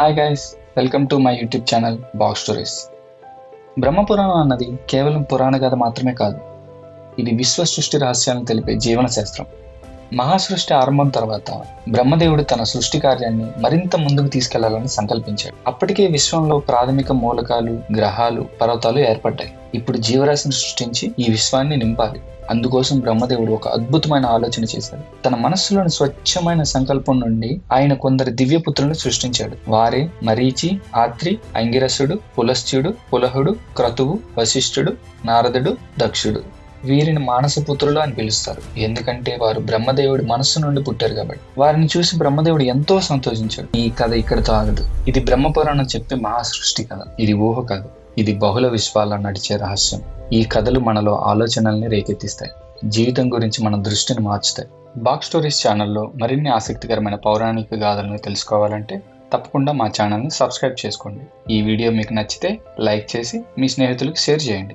Hi guys welcome to my YouTube channel box stories Brahmapuranam అన్నది కేవలం పురాణ కథ మాత్రమే కాదు. ఇది విశ్వ సృష్టి రహస్యాలను తెలిపే జీవన శాస్త్రం. మహాసృష్టి ఆరంభం తర్వాత బ్రహ్మదేవుడు తన సృష్టి కార్యాన్ని మరింత ముందుకు తీసుకెళ్ళాలని సంకల్పించాడు. అప్పటికే విశ్వంలో ప్రాథమిక మూలకాలు గ్రహాలు పర్వతాలు ఏర్పడ్డాయి. ఇప్పుడు జీవరాశిని సృష్టించి ఈ విశ్వాన్ని నింపాలి. అందుకోసం బ్రహ్మదేవుడు ఒక అద్భుతమైన ఆలోచన చేశాడు. తన మనస్సులోని స్వచ్ఛమైన సంకల్పం నుండి ఆయన కొందరు దివ్యపుత్రులను సృష్టించాడు. వారే మరీచి ఆత్రి అంగిరసుడు పులస్త్యుడు పులహుడు క్రతువు వశిష్ఠుడు నారదుడు దక్షుడు. వీరిని మానసపుత్రులు అని పిలుస్తారు. ఎందుకంటే వారు బ్రహ్మదేవుడి మనస్సు నుండి పుట్టారు కాబట్టి. వారిని చూసి బ్రహ్మదేవుడు ఎంతో సంతోషించాడు. ఈ కథ ఇక్కడితో ఆగదు ఇది బ్రహ్మపురాణం చెప్పే మహాసృష్టి కథ. ఇది ఊహ కథ. ఇది బహుళ విశ్వాల్లో నడిచే రహస్యం. ఈ కథలు మనలో ఆలోచనల్ని రేకెత్తిస్తాయి. జీవితం గురించి మన దృష్టిని మార్చుతాయి. బాక్ స్టోరీస్ ఛానల్లో మరిన్ని ఆసక్తికరమైన పౌరాణిక గాథలను తెలుసుకోవాలంటే తప్పకుండా మా ఛానల్ని సబ్స్క్రైబ్ చేసుకోండి. ఈ వీడియో మీకు నచ్చితే లైక్ చేసి మీ స్నేహితులకు షేర్ చేయండి.